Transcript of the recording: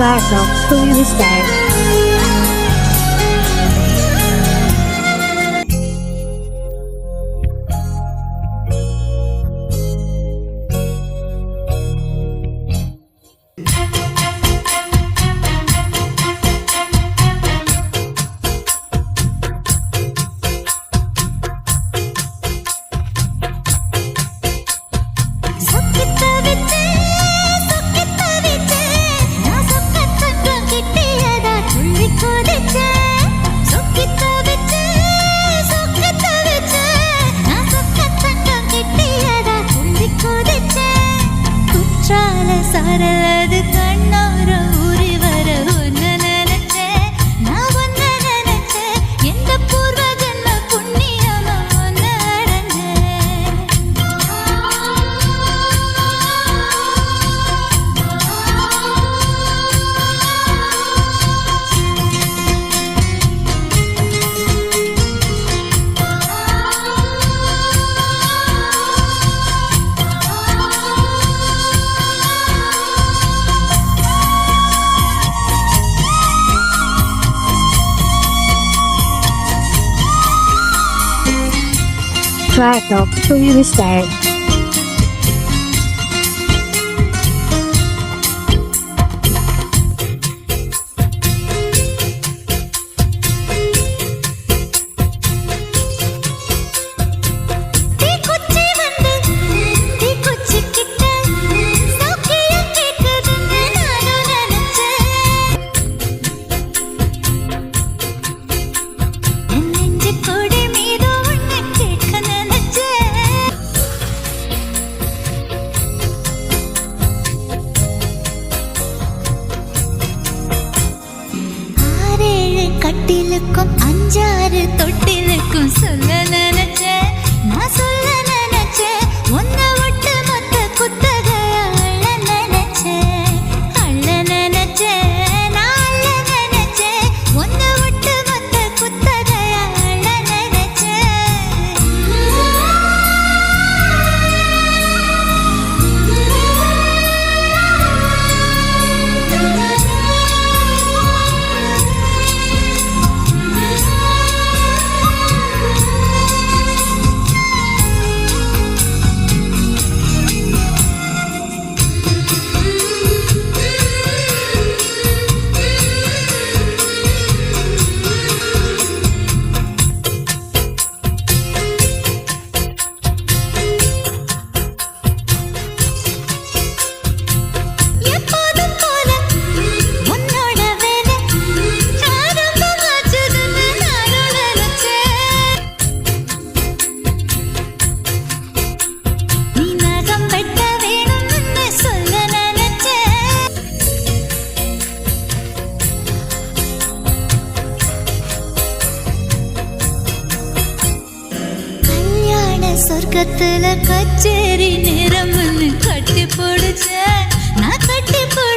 class this day. it track of Truly Restart. comme பக்கத்துல கச்சேரி நேரம் கட்டி போடுச்ச நான் கட்டி போடு